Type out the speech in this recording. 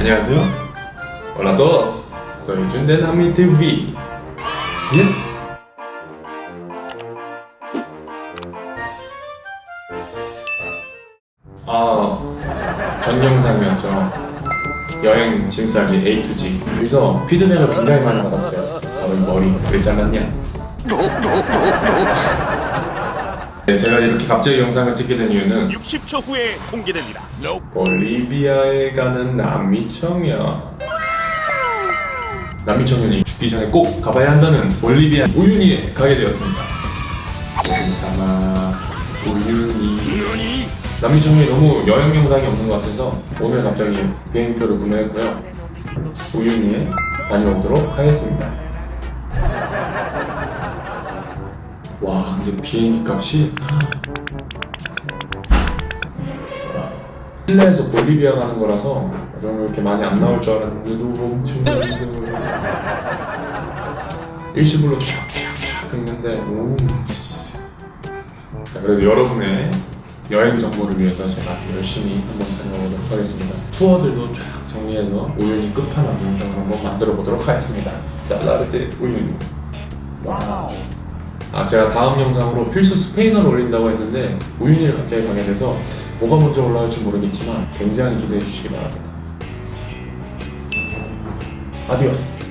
안녕하세요. Hola a todos. Soy Jun de Nami TV. Yes. 아, 전 영상이었죠. 여행 짐 싸기 A to G. 여기서 피드백을 굉장히 많이 받았어요. 너는 머리 왜 잘랐냐? 네, 제가 이렇게 갑자기 영상을 찍게 된 이유는 60초 후에 공개됩니다. 볼리비아에 가는 남미청년. 남미청년이 죽기 전에 꼭 가봐야 한다는 볼리비아 우유니에 가게 되었습니다. 영사마 우유니 남미청년이 너무 여행 영상이 없는 것 같아서 오늘 갑자기 비행기표를 구매했고요. 우유니에 다녀오도록 하겠습니다 와 근데 비행기 값이? 실내에서 볼리비아 가는 거라서 저는 이렇게 많이 안 나올 줄 알았는데도 엄청 많이 일시불로 쫙쫙쫙 했는데 오. 자, 그래도 여러분의 여행 정보를 위해서 제가 열심히 한번 다녀오도록 하겠습니다. 투어들도 쫙 정리해서 우연히 끝판왕 영상을 한번 만들어 보도록 하겠습니다. 살라르데 우연히 아 제가 다음 영상으로 필수 스페인어를 올린다고 했는데 우윤희를 갑자기 가게 돼서 뭐가 먼저 올라올지 모르겠지만 굉장히 기대해 주시기 바랍니다. 아디오스